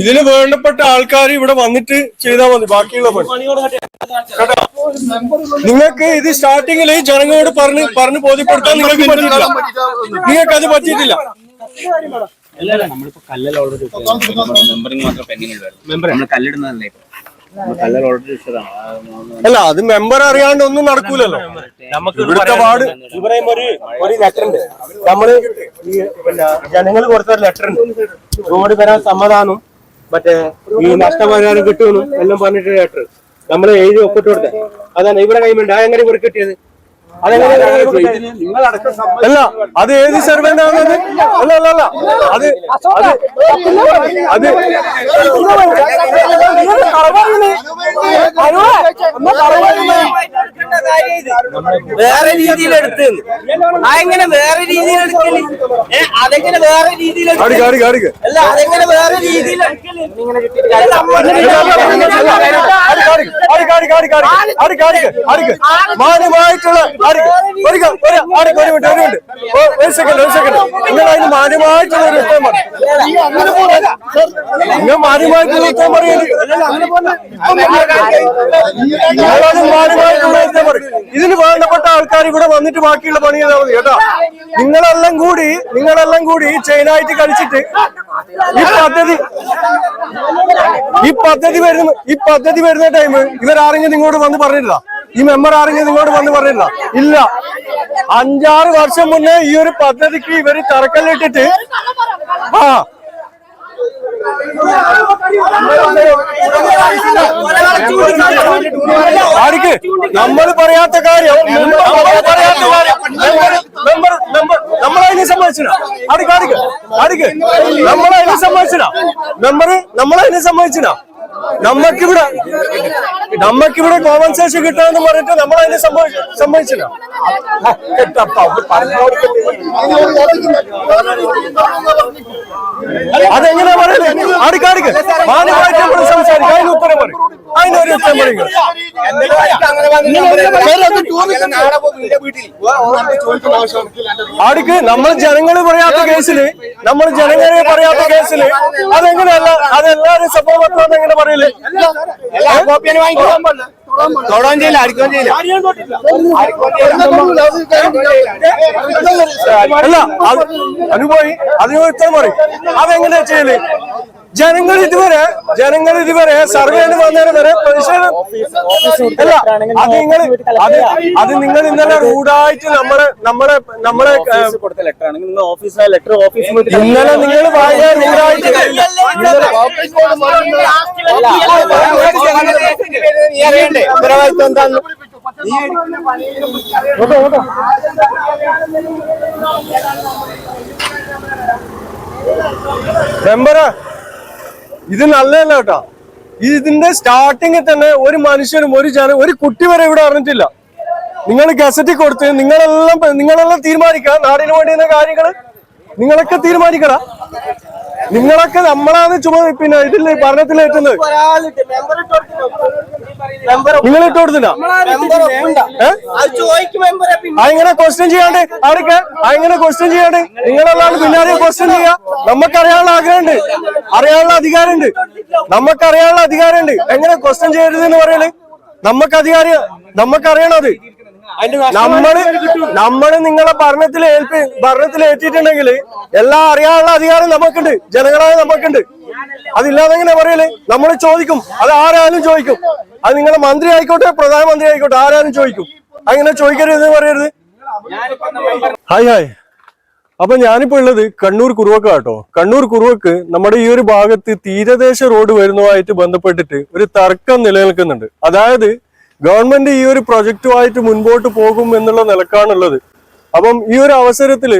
ഇതിന് വേണ്ടപ്പെട്ട ആൾക്കാർ ഇവിടെ വന്നിട്ട് ചെയ്താൽ മതി ബാക്കിയുള്ള പണി. കേട്ടോ? നിങ്ങൾക്ക് ഇത് സ്റ്റാർട്ടിങ്ങിൽ ജനങ്ങളോട് പറഞ്ഞ് പറഞ്ഞ് ബോധ്യപ്പെടുത്താൻ നിങ്ങൾക്ക് പറ്റിയിട്ടില്ല. നിങ്ങൾക്ക് അത് പറ്റിയിട്ടില്ല. അല്ല അത് മെമ്പർ അറിയാണ്ട് ഒന്നും നടക്കൂലല്ലോ. ഇവിടുത്തെ വാർഡ് ഇവിടെ ഒരു ഒരു ലെറ്റർ ഉണ്ട്. നമ്മൾ ഈ പിന്നെ ജനങ്ങൾ കൊടുത്തൊരു ലെറ്റർ ഉണ്ട്. റോഡ് വരാൻ സമ്മതാനും മറ്റേ ഈ നഷ്ടപരിഹാരം കിട്ടുമെന്നും എല്ലാം പറഞ്ഞിട്ട് ലെറ്റർ നമ്മൾ എഴുതി ഒപ്പിട്ട് കൊടുത്തേ. അതാണ് ഇവിടെ കൈമുണ്ട് എങ്ങനെ ഇവർക്ക് കിട്ടിയത്? അല്ല അത് ഏത് സർവന്റ് ആണത് അല്ല അല്ല അല്ല അത് അത് അത് വേറെ രീതിയിൽ എടുത്ത് അതെങ്ങനെ വേറെ രീതിയിൽ എടുക്കൽ അതെങ്ങനെ വേറെ രീതിയിൽ അല്ല അതെങ്ങനെ വേറെ രീതിയിൽ എടുക്കൽ? അല്ല, നമ്മ- മാന്യമായിട്ടുള്ള ഒരു മിനിറ്റ് ഒരു മിനിറ്റ് ഒരു സെക്കൻഡ് ഒരു സെക്കൻഡ് നിങ്ങൾ അതിന് മാന്യമായിട്ടുള്ള ഒരു ഉത്തരം പറയും. നിങ്ങൾ മാന്യമായിട്ടുള്ള ഉത്തരം നിങ്ങളത് മാന്യമായിട്ടുള്ള ഉത്തരം പറയും. ഇതിന് വേണ്ടപ്പെട്ട ആൾക്കാർ ഇവിടെ വന്നിട്ട് ബാക്കിയുള്ള പണി ചെയ്താൽ മതി കേട്ടോ. നിങ്ങളെല്ലാം കൂടി നിങ്ങളെല്ലാം കൂടി ചെയിനായിട്ട് കളിച്ചിട്ട് ഈ പദ്ധതി ഈ പദ്ധതി വരുന്ന ഈ പദ്ധതി വരുന്ന ടൈം ഇവരാരെങ്കിലും നിങ്ങളോട് വന്ന് പറഞ്ഞിട്ടില്ല? ഈ മെമ്പർ ആരെങ്കിലും നിങ്ങളോട് വന്ന് പറഞ്ഞിട്ടില്ല? ഇല്ല. അഞ്ചാറ് വർഷം മുന്നേ ഈ ഒരു പദ്ധതിക്ക് ഇവർ തറക്കല്ലിട്ടിട്ട് ആ. ആർക്ക് നമ്മൾ പറയാത്ത കാര്യം നമ്മൾ പറയാത്ത കാര്യം മെമ്പർ മെമ്പർ നമ്മളതിനെ സമ്മതിച്ചില്ല. ആർക്ക് ആർക്ക് ആർക്ക് നമ്മളതിനെ സമ്മതിച്ചില്ല. മെമ്പർ നമ്മളതിനെ സമ്മതിച്ചില്ല. നമ്മക്കിവിടെ നമ്മക്കിവിടെ കോമ്പൻസേഷൻ കിട്ടാന്ന് പറഞ്ഞിട്ട് നമ്മളതിനെ സമ്മതിച്ചില്ല. അതെങ്ങനെയാ പറയുന്നത് ആർക്ക് മാന്യമായിട്ട് നമ്മൾ സംസാരിക്കും അതിന് ഉത്തരം പറയും അതിനൊരു ഉത്തരം പറയുക അടുക്ക് നമ്മൾ ജനങ്ങൾ പറയാത്ത കേസിൽ നമ്മൾ ജനങ്ങളെ പറയാത്ത കേസിൽ അതെങ്ങനെയല്ല അതെല്ലാരും സംഭവം എങ്ങനെ പറയൽ തൊടാൻ ചെയ്യില്ല അടിക്കുകയും ചെയ്യില്ല അല്ല അത് അനുഭവി അതിന് ഉത്തരം പറയും. അതെങ്ങനെയാ ചെയ്യൽ? ജനങ്ങൾ ഇതുവരെ ജനങ്ങൾ ഇതുവരെ സർവേ വന്നേരം വരെ അല്ല അത് നിങ്ങൾ അത് അത് നിങ്ങൾ ഇന്നലെ റൂഡായിട്ട് നമ്മളെ നമ്മളെ നമ്മളെ കൊടുത്ത ലെറ്റർ ആണെങ്കിൽ നിങ്ങൾ ഓഫീസിലെ ലെറ്റർ ഓഫീസ് ഇന്നലെ നിങ്ങൾ മെമ്പറ റൂഡായിട്ട് ഇന്നലെ ഉത്തരവാദിത്വം എന്താന്ന് മെമ്പറാ ഇത് നല്ലതല്ല കേട്ടോ. ഇതിന്റെ സ്റ്റാർട്ടിങ്ങിൽ തന്നെ ഒരു മനുഷ്യനും ഒരു ജനം ഒരു കുട്ടി വരെ ഇവിടെ അറിഞ്ഞിട്ടില്ല. നിങ്ങൾ ഗസറ്റിൽ കൊടുത്ത് നിങ്ങളെല്ലാം നിങ്ങളെല്ലാം തീരുമാനിക്കുക. നാടിന് വേണ്ടി കാര്യങ്ങൾ നിങ്ങളൊക്കെ തീരുമാനിക്കടാ നിങ്ങളൊക്കെ നമ്മളാണ് ചുമ പിന്നെ ഇതിൽ ഭരണത്തിലേറ്റുന്നത് നിങ്ങൾ ഇട്ട് കൊടുത്തില്ല? ക്വസ്റ്റ്യൻ ചെയ്യാണ്ട് ആരൊക്കെ? അങ്ങനെ ക്വസ്റ്റ്യൻ ചെയ്യാണ്ട് നിങ്ങളെല്ലാം പിന്നാലെ ക്വസ്റ്റ്യൻ ചെയ്യാ. നമുക്ക് അറിയാനുള്ള ആഗ്രഹമുണ്ട്. അറിയാനുള്ള അധികാരമുണ്ട്. നമുക്ക് അറിയാനുള്ള അധികാരമുണ്ട്. എങ്ങനെ ക്വസ്റ്റ്യൻ ചെയ്യരുത് എന്ന് പറയൽ? നമുക്ക് അധികാരം നമുക്ക് അത് നമ്മൾ നമ്മൾ നിങ്ങളെ ഭരണത്തിൽ ഏൽപ്പി ഭരണത്തിൽ ഏറ്റിട്ടുണ്ടെങ്കിൽ എല്ലാം അറിയാനുള്ള അധികാരം നമുക്കുണ്ട്. ജനങ്ങളായ നമുക്കുണ്ട്. അതില്ലാതെ എങ്ങനെ പറയൽ? നമ്മൾ ചോദിക്കും. അത് ആരായാലും ചോദിക്കും. അത് നിങ്ങളെ മന്ത്രി ആയിക്കോട്ടെ പ്രധാനമന്ത്രി ആയിക്കോട്ടെ ആരായാലും ചോദിക്കും. അങ്ങനെ ചോദിക്കരുത് എന്ന് പറയരുത് ഹായ് ഹായ്. അപ്പൊ ഞാനിപ്പോ ഉള്ളത് കണ്ണൂർ കുറുവക്ക കേട്ടോ കണ്ണൂർ കുറുവക്ക് നമ്മുടെ ഈ ഒരു ഭാഗത്ത് തീരദേശ റോഡ് വരുന്നതുമായിട്ട് ബന്ധപ്പെട്ടിട്ട് ഒരു തർക്കം നിലനിൽക്കുന്നുണ്ട്. അതായത് ഗവൺമെന്റ് ഈ ഒരു പ്രൊജക്റ്റുമായിട്ട് മുൻപോട്ട് പോകും എന്നുള്ള നിലക്കാണുള്ളത്. അപ്പം ഈ ഒരു അവസരത്തിൽ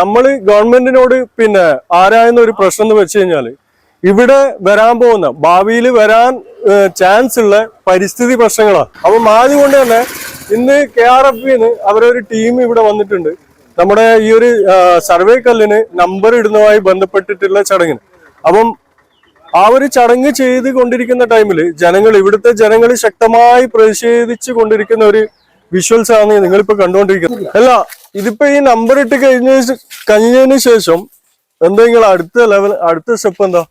നമ്മൾ ഗവൺമെന്റിനോട് പിന്നെ ആരായുന്ന ഒരു പ്രശ്നം എന്ന് വെച്ച് കഴിഞ്ഞാൽ ഇവിടെ വരാൻ പോകുന്ന ഭാവിയിൽ വരാൻ ചാൻസ് ഉള്ള പരിസ്ഥിതി പ്രശ്നങ്ങളാണ് അപ്പം ആദ്യം തന്നെ ഇന്ന് കെ ആർ എഫ് അവരൊരു ടീം ഇവിടെ വന്നിട്ടുണ്ട്. നമ്മുടെ ഈ ഒരു സർവേ കല്ലിന് നമ്പർ ഇടുന്നതുമായി ബന്ധപ്പെട്ടിട്ടുള്ള ചടങ്ങിന്. അപ്പം ആ ഒരു ചടങ്ങ് ചെയ്ത് കൊണ്ടിരിക്കുന്ന ടൈമിൽ ജനങ്ങൾ ഇവിടുത്തെ ജനങ്ങൾ ശക്തമായി പ്രതിഷേധിച്ചു കൊണ്ടിരിക്കുന്ന ഒരു വിഷ്വൽസ് ആണ് നിങ്ങളിപ്പോ കണ്ടുകൊണ്ടിരിക്കുന്നത് അല്ല ഇതിപ്പോ ഈ നമ്പർ ഇട്ട് കഴിഞ്ഞ കഴിഞ്ഞതിന് ശേഷം എന്താ നിങ്ങൾ അടുത്ത ലെവൽ അടുത്ത സ്റ്റെപ്പ് എന്താ?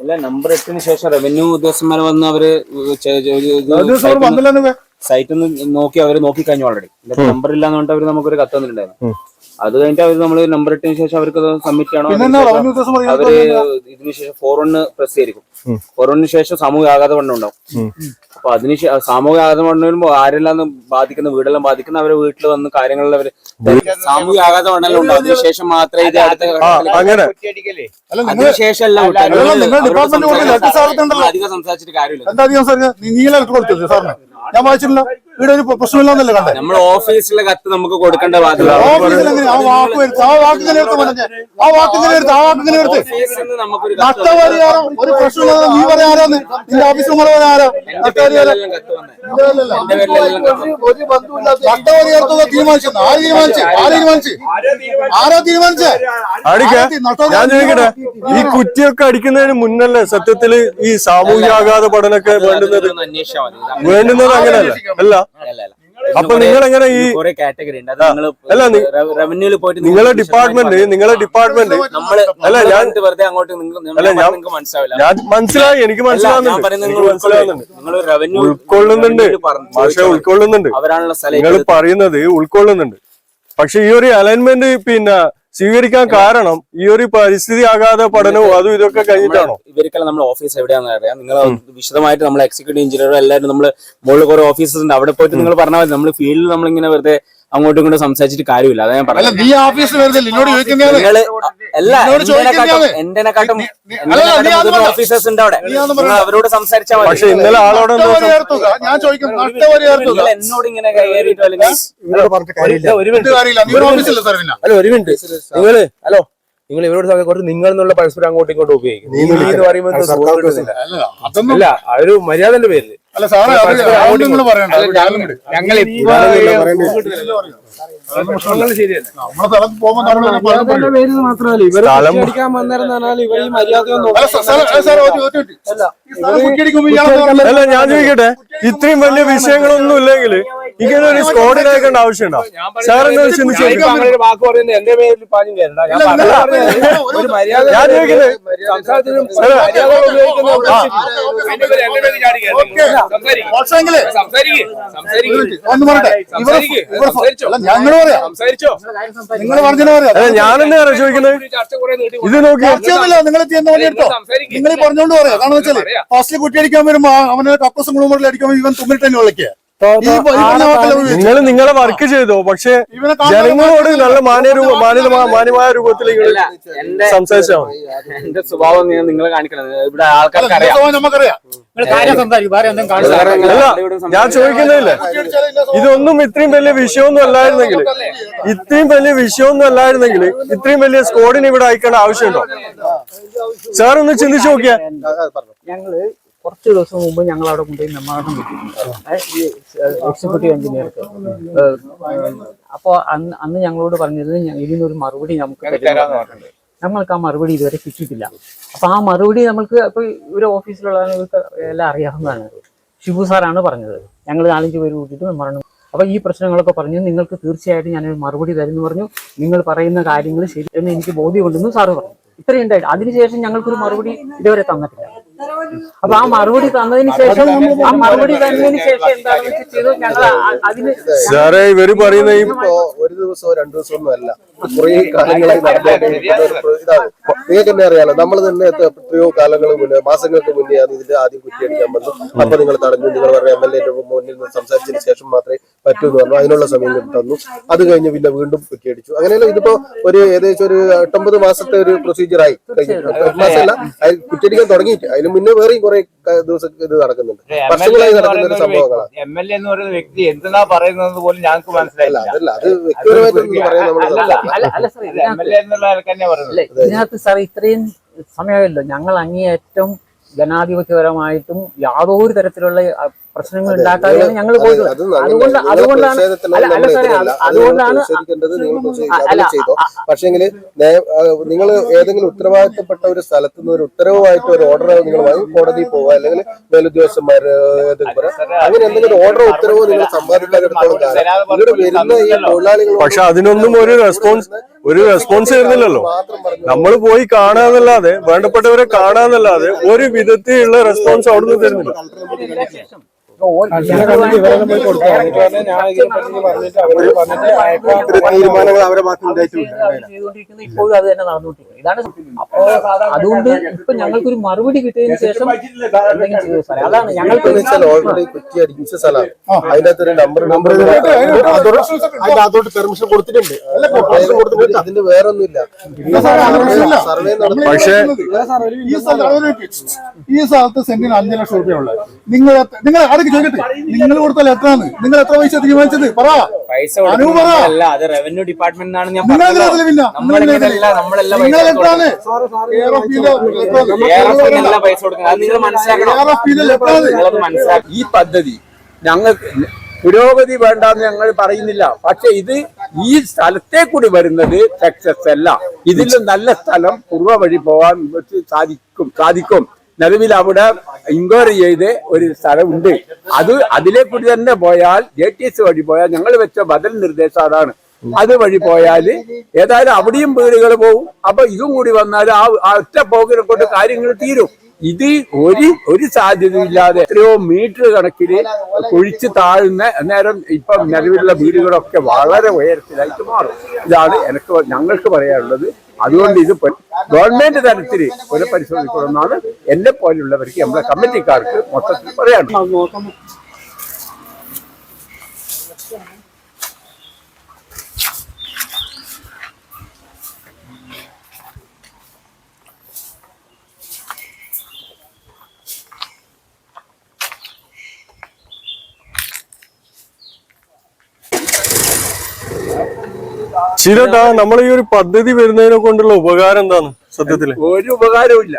അല്ല നമ്പർ ഇട്ടതിന് ശേഷം റവന്യൂ ഉദ്യോഗസ്ഥന്മാർ വന്ന് അവർ സൈറ്റിൽ നിന്ന് നോക്കി അവർ നോക്കി കഴിഞ്ഞു ഓൾറെഡി നമ്പർ ഇല്ലാന്ന് പറഞ്ഞിട്ട് അവർ നമുക്കൊരു കത്ത് തന്നിട്ടുണ്ടായിരുന്നു. അത് കഴിഞ്ഞിട്ട് അവർ നമ്മൾ നമ്പർ ഇട്ടതിന് ശേഷം അവർക്ക് സബ്മിറ്റ് ആണോ അവർ ഇതിന് ശേഷം ഫോർ പ്രസ് ചെയ്തിരിക്കും. ഫോർ വണ്ണിന് ശേഷം സാമൂഹിക ആഘാത പഠനം ഉണ്ടാവും അപ്പൊ അതിന് സാമൂഹിക ആഘാത വരുമ്പോ ആരെല്ലാം ബാധിക്കുന്ന വീടെല്ലാം ബാധിക്കുന്ന അവരെ വീട്ടിൽ വന്ന് കാര്യങ്ങളിൽ അവർ സാമൂഹിക ആഘാത പഠനം ഉണ്ടാവും. അതിനുശേഷം മാത്രമേ ഇത് അടുത്ത അതിനുശേഷം ഉണ്ടല്ലോ. അധികം സംസാരിച്ചിട്ട് കാര്യമില്ല. ഞാൻ വായിച്ചിട്ടില്ല. ഇവിടെ ഒരു പ്രശ്നമില്ലാന്നല്ലേ കണ്ടേ? നമ്മൾ ഓഫീസിലെ കത്ത് നമുക്ക് കൊടുക്കേണ്ട ബാധ്യത ആ വാക്ക് വരുത്ത്. ആ വാക്ക് ഇങ്ങനെ എടുത്ത് പറഞ്ഞേ. ആ വാക്ക് ഇങ്ങനെ എടുത്ത് ആ വാക്ക് ഇങ്ങനെ എടുത്ത്. നഷ്ടപരിഹാരം ഒരു പ്രശ്നമില്ലാതെ നീ നിന്റെ നഷ്ടപരിഹാരം തീരുമാനിച്ചു. ആര് തീരുമാനിച്ചു? ആര് തീരുമാനിച്ചു? ആരാ തീരുമാനിച്ചേ? ഞാൻ ചോദിക്കട്ടെ? ഈ കുറ്റിയൊക്കെ അടിക്കുന്നതിന് മുന്നല്ലേ സത്യത്തിൽ ഈ സാമൂഹ്യ ആഘാത പഠനമൊക്കെ വേണ്ടുന്നത്? വേണ്ടുന്നത് അങ്ങനെയല്ല. അല്ല. അല്ല, അല്ല. അപ്പൊ നിങ്ങൾ എങ്ങനെ ഈ കുറെ കാറ്റഗറി ഉണ്ട്. അത് നിങ്ങൾ അല്ല, റവന്യൂൽ പോയിട്ട് നിങ്ങളെ നിങ്ങൾ ഡിപ്പാർട്ട്മെന്റ് നിങ്ങളെ ഡിപ്പാർട്ട്മെന്റ് അല്ല, ഞാൻ- വെറുതെ അങ്ങോട്ട് നിങ്ങൾ അല്ല, ഞാൻ- മനസ്സിലാവില്ല. ഞാൻ മനസ്സിലായി എനിക്ക് മനസ്സിലാവുന്നുണ്ട്. പറയുന്നത് നിങ്ങൾ മനസ്സിലാവുന്നുണ്ട്. നിങ്ങൾ റവന്യൂ ഉൾക്കൊള്ളുന്നുണ്ട്. പക്ഷെ ഉൾക്കൊള്ളുന്നുണ്ട്. അവരാണുള്ള സ്ഥലം നിങ്ങൾ പറയുന്നത് ഉൾക്കൊള്ളുന്നുണ്ട്. പക്ഷെ ഈ ഒരു അലൈൻമെന്റ് പിന്നെ സ്വീകരിക്കാൻ കാരണം ഈ ഒരു പരിസ്ഥിതി ആഘാത പഠനവും അതും ഇതൊക്കെ കഴിഞ്ഞിട്ടാണോ? ഇവർക്കെല്ലാം നമ്മുടെ ഓഫീസ് എവിടെയാണെന്ന് അറിയാം. നിങ്ങൾ വിശദമായിട്ട് നമ്മൾ എക്സിക്യൂട്ടീവ് എഞ്ചിനീയർ എല്ലാവരും നമ്മൾ മുകളിൽ കുറെ ഓഫീസസ് ഉണ്ട്. അവിടെ പോയിട്ട് നിങ്ങൾ പറഞ്ഞാൽ മതി. നമ്മൾ ഫീൽഡിൽ നമ്മളിങ്ങനെ വെറുതെ അങ്ങോട്ടും ഇങ്ങോട്ടും സംസാരിച്ചിട്ട് കാര്യമില്ല. അതാ ഞാൻ അല്ല പറഞ്ഞത് നീ ഓഫീസിൽ വരുന്നില്ല എന്നോട് ചോദിക്കുന്നതാണ് നിങ്ങൾ അല്ല എന്നോട് നീ- നീ- അല്ല, നീ മുതിർന്ന പറ. ഓഫീസേഴ്സ് ഉണ്ട് അവിടെ. നീ അതൊന്നും നിങ്ങൾ അവരോട് സംസാരിച്ചാൽ മതി. പക്ഷെ ഇന്നലെ ആളോട് എന്തോ സം- നഷ്ടപരിഹാര തുക ഞാൻ ചോദിക്കുന്നു നഷ്ടപരിഹാര തുക നിങ്ങൾ എന്നോട് ഇങ്ങനെ കൈകാരിട്ടോ അല്ലെങ്കിൽ ഒരു മിനിറ്റ് കാര്യമില്ല. നീ അല്ല ഒരു മിനിറ്റ്. നിങ്ങൾ ഹലോ. നിങ്ങൾ ഇവരോട് സമയം കുറച്ച് നിങ്ങൾ എന്നുള്ള പരസ്പരം അങ്ങോട്ടും ഇങ്ങോട്ടും ഉപയോഗിക്കും. നീ എന്ന് പറയുമ്പോൾ അല്ല ഒരു മര്യാദന്റെ പേരിൽ. ഞങ്ങൾ സ്ഥലം. ഈ ഇയാളെന്ന് പറഞ്ഞാൽ അല്ല ഞാൻ ചോദിക്കട്ടെ ഇത്രയും വലിയ വിഷയങ്ങളൊന്നും ഇല്ലെങ്കിൽ ഇങ്ങനെ ഒരു സ്കോഡിൽ അയക്കേണ്ട ആവശ്യമുണ്ടോ? സാർ കയറണ്ട ഞാൻ ചോദിക്കുന്നത് പറയാം. നിങ്ങൾ പറഞ്ഞാൽ പറയാം. ഞാനെന്താ ചോദിക്കുന്നത്? ഇത് നോക്കി. ചർച്ചയൊന്നുമില്ല നിങ്ങൾ ചെയ്യുന്ന പോലെ എടുത്തോ നിങ്ങൾ പറഞ്ഞോണ്ട് പറയാം. കാരണം വെച്ചാൽ. ഫസ്റ്റ് കുറ്റിയടിക്കാൻ വരുമ്പോ അവന് കപ്പസും കുടുംബത്തിൽ അടിക്കുമ്പോൾ ഇവൻ തുമ്മിട്ട് തന്നെ വിളിക്കുക നിങ്ങൾ നിങ്ങളെ വർക്ക് ചെയ്തോ? പക്ഷെ ജനങ്ങളോട് നല്ല മാന്യ രൂപ മാന്യമായ മാന്യമായ രൂപത്തിൽ നിങ്ങൾ സംസാരിച്ചാൽ മതി. എന്റെ സ്വഭാവം ഞാൻ നിങ്ങളെ കാണിക്കണം. ഇവിടെ ആൾക്കാർക്കറിയാം. ആൾക്കാർക്ക് അറിയാം ഞാൻ ചോദിക്കുന്നില്ലേ ഇതൊന്നും ഇത്രയും വലിയ വിഷയമൊന്നും അല്ലായിരുന്നെങ്കിൽ ഇത്രയും വലിയ വിഷയമൊന്നും അല്ലായിരുന്നെങ്കിൽ ഇത്രയും വലിയ സ്കോഡിന് ഇവിടെ അയക്കേണ്ട ആവശ്യമുണ്ടോ? സാർ ഒന്ന് ചിന്തിച്ചു നോക്കിയാ. ഞങ്ങൾ കുറച്ച് ദിവസം മുമ്പ് ഞങ്ങൾ അവിടെ കൊണ്ടുപോയി നിർമ്മാണം കിട്ടി എക്സിക്യൂട്ടീവ് എഞ്ചിനീയർക്ക് അപ്പോൾ അന്ന് അന്ന് ഞങ്ങളോട് പറഞ്ഞത് ഇതിനൊരു മറുപടി നമുക്ക് തരുമെന്ന്. നമ്മൾക്ക് ആ മറുപടി ഇതുവരെ കിട്ടിയിട്ടില്ല. അപ്പൊ ആ മറുപടി നമ്മൾക്ക് ഇപ്പൊ ഒരു ഓഫീസിലുള്ള എല്ലാം അറിയാവുന്നതാണ്. ഷിബു സാറാണ് പറഞ്ഞത്. ഞങ്ങൾ നാലഞ്ച് പേര് കൂട്ടിയിട്ട് മെമ്മോറണ്ടം അപ്പൊ ഈ പ്രശ്നങ്ങളൊക്കെ പറഞ്ഞു നിങ്ങൾക്ക് തീർച്ചയായിട്ടും ഞാനൊരു മറുപടി തരുമെന്ന് പറഞ്ഞു. നിങ്ങൾ പറയുന്ന കാര്യങ്ങൾ ശരി എന്ന് എനിക്ക് ബോധ്യമുണ്ടെന്ന് സാറ് പറഞ്ഞു. ഇത്രയും ഉണ്ടായിട്ട്. അതിനുശേഷം ഞങ്ങൾക്കൊരു മറുപടി ഇതുവരെ തന്നിട്ടില്ല. അപ്പൊ ആ മറുപടി തന്നതിന് ശേഷം ആ മറുപടി തന്നതിന് ശേഷം എന്താണെന്ന് വെച്ചാൽ ചെയ്തു. ഞങ്ങൾ അതിന് സാറേ ഇവർ പറയുന്ന ഈ ഇപ്പോ ഒരു ദിവസമോ രണ്ടു ദിവസമോ ഒന്നും അല്ല. കുറേ കാലങ്ങളായി ഇതാണ്. നിങ്ങൾക്ക് തന്നെ അറിയാലോ നമ്മൾ തന്നെ എത്ര- എത്രയോ കാലങ്ങൾ മുന്നേ മാസങ്ങൾക്ക് മുന്നേ ആണ് ഇതിന്റെ ആദ്യം കുറ്റിയടിക്കാൻ വന്നു. അപ്പൊ നിങ്ങൾ തടഞ്ഞു. നിങ്ങൾ പറഞ്ഞ എം എൽ എന്റെ മുന്നിൽ നിന്ന് സംസാരിച്ചതിന് ശേഷം മാത്രമേ പറ്റൂ എന്ന് പറഞ്ഞു. അതിനുള്ള സമയം തന്നു. അത് കഴിഞ്ഞ് പിന്നെ വീണ്ടും കുറ്റിയടിച്ചു. അങ്ങനെയല്ല ഇതിപ്പോ ഒരു ഏകദേശം ഒരു എട്ടൊമ്പത് മാസത്തെ ഒരു പ്രൊസീജിയർ ആയി. കഴിഞ്ഞിട്ട് എട്ട് മാസമല്ല അത് കുറ്റിയടിക്കാൻ തുടങ്ങിയിട്ട്. അതിന് മുന്നേ വേറെയും കുറെ ദിവസം ഇത് നടക്കുന്നുണ്ട്. വർഷങ്ങളായി നടക്കുന്ന ഒരു സംഭവങ്ങളാണ്. എം എൽ എ എന്ന് പറയുന്ന വ്യക്തി എന്തിനാ പറയുന്നത് പോലും ഞങ്ങൾക്ക് മനസ്സിലായില്ല അതല്ല അത് ഇതിനകത്ത് സാർ ഇത്രയും സമയമല്ലോ ഞങ്ങൾ അങ്ങേയറ്റം ജനാധിപത്യപരമായിട്ടും യാതൊരു തരത്തിലുള്ള പ്രശ്നങ്ങൾ ഉണ്ടാക്കാതെയാണ് ഞങ്ങൾ പോയത് അതുകൊണ്ട് അതുകൊണ്ടാണ് അല്ല സാറേ അതുകൊണ്ടാണ് പക്ഷേ നിങ്ങൾ. അല്ല, ഏതെങ്കിലും ഉത്തരവാദിത്തപ്പെട്ട ഒരു സ്ഥലത്ത് നിന്ന് ഒരു ഉത്തരവായിട്ട് ഒരു ഓർഡർ നിങ്ങൾ വാങ്ങി കോടതിയിൽ പോവുക അല്ലെങ്കിൽ മേലുദ്യോഗസ്ഥന്മാർ അങ്ങനെ എന്തെങ്കിലും ഓർഡർ ഉത്തരവോ നിങ്ങൾ സമ്പാദിക്കാതെ പക്ഷെ അതിനൊന്നും ഒരു റെസ്പോൺസ് ഒരു റെസ്പോൺസ് തരുന്നില്ലല്ലോ നമ്മൾ പോയി കാണാന്നല്ലാതെ വേണ്ടപ്പെട്ടവരെ കാണാന്നല്ലാതെ ഒരു വിധത്തിലുള്ള റെസ്പോൺസ് അവിടുന്ന് തരുന്നില്ല. തീരുമാനങ്ങൾ അവരെ ഇപ്പോഴും ഇതാണ് അപ്പോ അതുകൊണ്ട് ഇപ്പൊ ഞങ്ങൾക്കൊരു മറുപടി കിട്ടിയതിന് ശേഷം അതാണ് ഞങ്ങൾക്ക് അതോട്ട് പെർമിഷൻ കൊടുത്തിട്ടുണ്ട് ഇതിന്റെ വേറെ ഒന്നുമില്ല പക്ഷേ ഈ സ്ഥലത്ത് സെന്റിന് അഞ്ചു ലക്ഷം രൂപ ഉള്ളത് നിങ്ങൾ നിങ്ങൾ ചോദിക്കട്ടെ നിങ്ങൾ നിങ്ങൾ എത്ര പൈസ തീരുമാനിച്ചത്? പറ. പൈസ അനു പറ. അല്ല അത് റവന്യൂ ഡിപ്പാർട്ട്മെന്റ് എന്നാണ് ഞാൻ നിങ്ങൾ പിന്നെ പൈസ കൊടുക്കുന്നത്. അത് നിങ്ങൾ മനസ്സിലാക്കണം. ഈ പദ്ധതി ഞങ്ങൾക്ക് പുരോഗതി വേണ്ടെന്ന് ഞങ്ങൾ പറയുന്നില്ല. പക്ഷെ ഇത് ഈ സ്ഥലത്തെ കൂടി വരുന്നത് സക്സസ് അല്ല. ഇതിലും നല്ല സ്ഥലം പൂർവ വഴി പോകാൻ സാധിക്കും സാധിക്കും. നിലവിൽ അവിടെ എൻക്വയറി ചെയ്ത് ഒരു സ്ഥലമുണ്ട് അത് അതിലെ കൂടി തന്നെ പോയാൽ ജെ ടി എസ് വഴി പോയാൽ ഞങ്ങൾ വെച്ച ബദൽ നിർദ്ദേശം അതാണ്. അത് വഴി പോയാൽ ഏതായാലും അവിടെയും വീടുകൾ പോകും അപ്പൊ ഇതും കൂടി വന്നാൽ ആ ഒറ്റ പോകിനെ കൊണ്ട് കാര്യങ്ങൾ തീരും. ഇത് ഒരു ഒരു സാധ്യതയില്ലാതെ എത്രയോ മീറ്റർ കണക്കിന് കുഴിച്ച് താഴുന്ന നേരം ഇപ്പം നിലവിലുള്ള വീടുകളൊക്കെ വളരെ ഉയരത്തിലായിട്ട് മാറും. ഇതാണ് എനിക്ക് ഞങ്ങൾക്ക് പറയാനുള്ളത്. അതുകൊണ്ട് ഇത് ഗവൺമെന്റ് തലത്തിൽ പുനഃപരിശോധിക്കണമെന്നാണ് പരിശോധിക്കണമെന്നാണ് എന്നെ പോലുള്ളവർക്ക് നമ്മുടെ കമ്മിറ്റിക്കാർക്ക് മൊത്തത്തിൽ പറയാനുള്ളത്. ശരിട്ടാ നമ്മൾ ഈ ഒരു പദ്ധതി വരുന്നതിനെ കൊണ്ടുള്ള ഉപകാരം എന്താണ് സത്യത്തിൽ? ഒരു ഉപകാരവും ഇല്ല.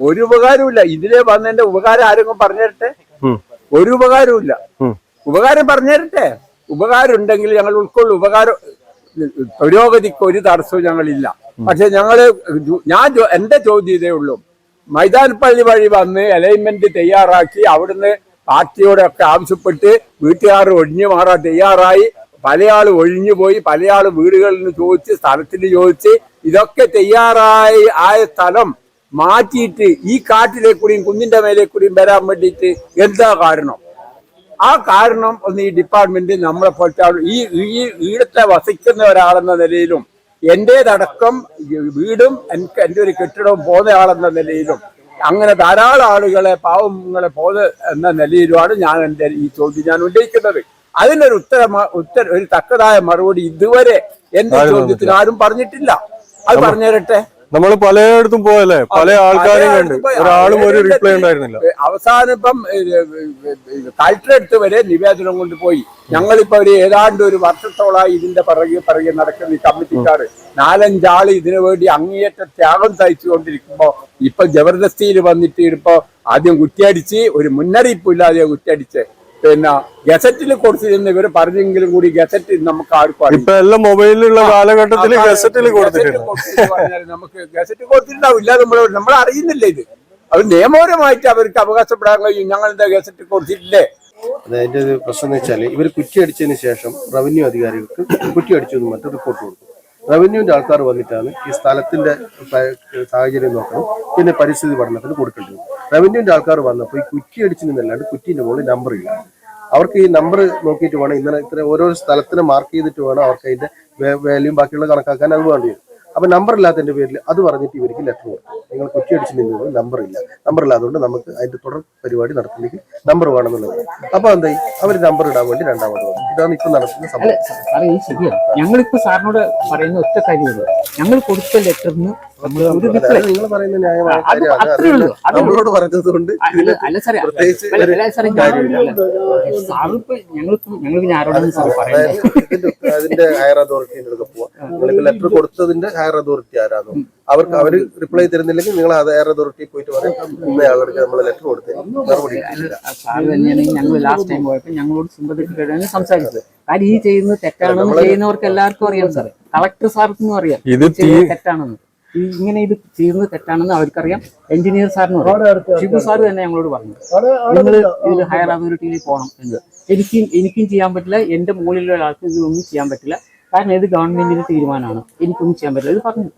ഒരു ഉപകാരവും ഇതിലെ വന്നതിന്റെ ഉപകാരം ആരെങ്കിലും പറഞ്ഞു തരട്ടെ ഒരു ഉപകാരവും ഇല്ല. ഉപകാരം പറഞ്ഞു തരട്ടെ ഉപകാരം ഉണ്ടെങ്കിൽ ഞങ്ങൾ ഉൾക്കൊള്ളും. ഉപകാരം പുരോഗതിക്ക് ഒരു തടസ്സവും ഞങ്ങളില്ല. പക്ഷെ ഞങ്ങൾ ഞാൻ എന്റെ ചോദ്യം ഇതേ ഉള്ളൂ. മൈതാനപ്പള്ളി വഴി വന്ന് അലൈൻമെന്റ് തയ്യാറാക്കി അവിടുന്ന് പാർട്ടിയോടൊക്കെ ആവശ്യപ്പെട്ട് വീട്ടുകാർ ഒഴിഞ്ഞു മാറാൻ തയ്യാറായി. പല ആൾ ഒഴിഞ്ഞു പോയി പല ആൾ വീടുകളിൽ നിന്ന് ചോദിച്ച് സ്ഥലത്തിന് ചോദിച്ച് ഇതൊക്കെ തയ്യാറായി ആയ സ്ഥലം മാറ്റിയിട്ട് ഈ കാട്ടിലെ കൂടിയും കുന്നിന്റെ മേലെ കൂടിയും വരാൻ വേണ്ടിയിട്ട് എന്താ കാരണം? ആ കാരണം ഒന്ന് ഈ ഡിപ്പാർട്ട്മെന്റ് നമ്മളെ പോലത്തെ ഈ ഈ ഈടത്തെ വസിക്കുന്ന ഒരാളെന്ന നിലയിലും എന്റേതടക്കം വീടും എനിക്ക് എന്റെ ഒരു കെട്ടിടവും പോകുന്ന ആളെന്ന നിലയിലും അങ്ങനെ ധാരാളം ആളുകളെ പാവങ്ങളെ പോന്ന എന്ന നിലയിലുമാണ് ഞാൻ എന്റെ ഈ ചോദ്യം ഞാൻ ഉന്നയിക്കുന്നത്. അതിനൊരു ഉത്തര ഉത്തര ഒരു തക്കതായ മറുപടി ഇതുവരെ എന്റെ ചോദ്യത്തിൽ ചോദ്യത്തിന് ആരും പറഞ്ഞിട്ടില്ല. അത് പറഞ്ഞു തരട്ടെ നമ്മൾ പലയിടത്തും പോയല്ലേ? പല ആൾക്കാരും കണ്ട്. ഒരാളും ഒരു റിപ്ലൈ ഉണ്ടായിരുന്നില്ല. അവസാനം ഇപ്പം കളക്ടറെടുത്ത് വരെ നിവേദനം കൊണ്ടുപോയി ഞങ്ങളിപ്പോ ഒരു ഏതാണ്ട് ഒരു വർഷത്തോളായി ഇതിന്റെ പിറകെ പിറകെ നടക്കുന്ന ഈ കമ്മിറ്റിക്കാർ നാലഞ്ചാൾ ഇതിനു വേണ്ടി അങ്ങേയറ്റ ത്യാഗം തയ്ച്ചു കൊണ്ടിരിക്കുമ്പോ ഇപ്പൊ ജബർദസ്തിയിൽ വന്നിട്ട് ഇപ്പോ ആദ്യം കുറ്റിയടിച്ച് ഒരു മുന്നറിയിപ്പ് ഇല്ലാതെ കുറ്റിയടിച്ച് പിന്നെ ഗസറ്റിൽ കൊടുത്തിരുന്ന ഇവർ പറഞ്ഞെങ്കിലും കൂടി ഗസറ്റ് നമുക്ക് ആർക്കും. ഇപ്പൊ എല്ലാം മൊബൈലിലുള്ള കാലഘട്ടത്തിൽ ഗസറ്റിൽ ഗസറ്റ് കൊടുത്തിട്ടുണ്ട്. കൊടുത്തിട്ട് നമുക്ക് ഗസറ്റ് കൊടുത്തിട്ടുണ്ടാവില്ല നമ്മൾ നമ്മൾ അറിയുന്നില്ല ഇത്. അത് നിയമപരമായിട്ട് അവർക്ക് അവകാശപ്പെടാൻ കഴിയും. ഞങ്ങൾ എന്താ ഗസറ്റ് കൊടുത്തിട്ടില്ലേ? അതിന്റെ ഒരു പ്രശ്നം എന്ന് വെച്ചാൽ ഇവർ കുറ്റി അടിച്ചതിന് ശേഷം റവന്യൂ അധികാരികൾക്ക് കുറ്റി അടിച്ചു എന്ന് മറ്റു റിപ്പോർട്ട് കൊടുക്കും. റവന്യൂവിന്റെ ആൾക്കാർ വന്നിട്ടാണ് ഈ സ്ഥലത്തിന്റെ സാഹചര്യം നോക്കണം. പിന്നെ പരിസ്ഥിതി പഠനത്തിന് കൊടുക്കേണ്ടത് റവന്യൂവിന്റെ ആൾക്കാർ വന്നപ്പോൾ ഈ കുറ്റി അടിച്ചു നിന്നല്ലാണ്ട് കുറ്റിന്റെ മുകളിൽ നമ്പർ ഇല്ല. അവർക്ക് ഈ നമ്പർ നോക്കിയിട്ട് വേണം. ഇന്നലെ ഇത്ര ഓരോ സ്ഥലത്തിന് മാർക്ക് ചെയ്തിട്ട് വേണം അവർക്ക് അതിന്റെ വാല്യൂം ബാക്കിയുള്ള കണക്കാക്കാൻ അത് വേണ്ടി വരും. അപ്പൊ നമ്പർ ഇല്ലാത്തതിന്റെ പേരിൽ അത് പറഞ്ഞിട്ട് ഇവർക്ക് ലെറ്റർ കൊടുക്കും നിങ്ങൾ കുറ്റി അടിച്ച് നിന്നത് നമ്പർ ഇല്ല. നമ്പർ ഇല്ലാത്തതുകൊണ്ട് നമുക്ക് അതിന്റെ തുടർ പരിപാടി നടത്തില്ലെങ്കിൽ നമ്പർ വേണമെന്നുള്ളത്. അപ്പൊ എന്തായി? അവർ നമ്പർ ഇടാൻ വേണ്ടി രണ്ടാമത് ഇതാണ് ഇപ്പൊ നടക്കുന്ന അല്ല സംഭവം. ഞങ്ങളിപ്പോ സാറിനോട് പറയുന്ന ഒറ്റ കാര്യമുള്ളൂ ഞങ്ങൾ കൊടുത്ത ലെറ്ററിന്. നിങ്ങൾ പറയുന്ന ന്യായമായ അത് നമ്മളോട് പറഞ്ഞത് കൊണ്ട് അല്ല സാറേ സാറേ സാറിപ്പ് ഞങ്ങൾക്ക് ഞങ്ങൾക്ക് ആരോടും സാർ പറയുന്നത് അതിന്റെ ഹയർ അതോറിറ്റിന്റെ അടുത്ത് പോവാം. നിങ്ങൾക്ക് ലെറ്റർ കൊടുത്തതിന്റെ ഹയർ അതോറിറ്റി ആരാണോ അവർക്ക് അവർ റിപ്ലൈ തരുന്നില്ലെങ്കിൽ നിങ്ങൾ അത് ഹയർ അതോറിറ്റി പോയിട്ട് പറയാം. ഇന്നയാളുടെ നമ്മൾ ലെറ്റർ കൊടുത്തേ. മറുപടി കിട്ടിയില്ല. സാറ് തന്നെയാണ് ഞങ്ങൾ ലാസ്റ്റ് ടൈം പോയപ്പോൾ ഞങ്ങളോട് സിമ്പതിക്കാണ് സംസാരിച്ചത് കാര്യം ഈ ചെയ്യുന്നത് തെറ്റാണെന്ന് ചെയ്യുന്നവർക്ക് എല്ലാവർക്കും അറിയാം സാറേ. കളക്ടർ സാർക്കും അറിയാം. ഇത് തെറ്റാണെന്ന്. ഇങ്ങനെ ഇത് ചെയ്യുന്നത് തെറ്റാണെന്ന് അവർക്കറിയാം. എഞ്ചിനീയർ സാറിന് ഷിബു സാർ തന്നെ ഞങ്ങളോട് പറഞ്ഞു. നിങ്ങൾ ഇതിൽ ഹയർ അതോറിറ്റിയിൽ പോകണം എന്ന്. എനിക്കും എനിക്കും ചെയ്യാൻ പറ്റില്ല. എന്റെ മുകളിലുള്ള ആൾക്ക് ഇതൊന്നും ചെയ്യാൻ പറ്റില്ല. കാരണം ഇത് ഗവൺമെന്റിന്റെ തീരുമാനമാണ്. എനിക്കൊന്നും ചെയ്യാൻ പറ്റില്ല. ഇത് പറഞ്ഞു.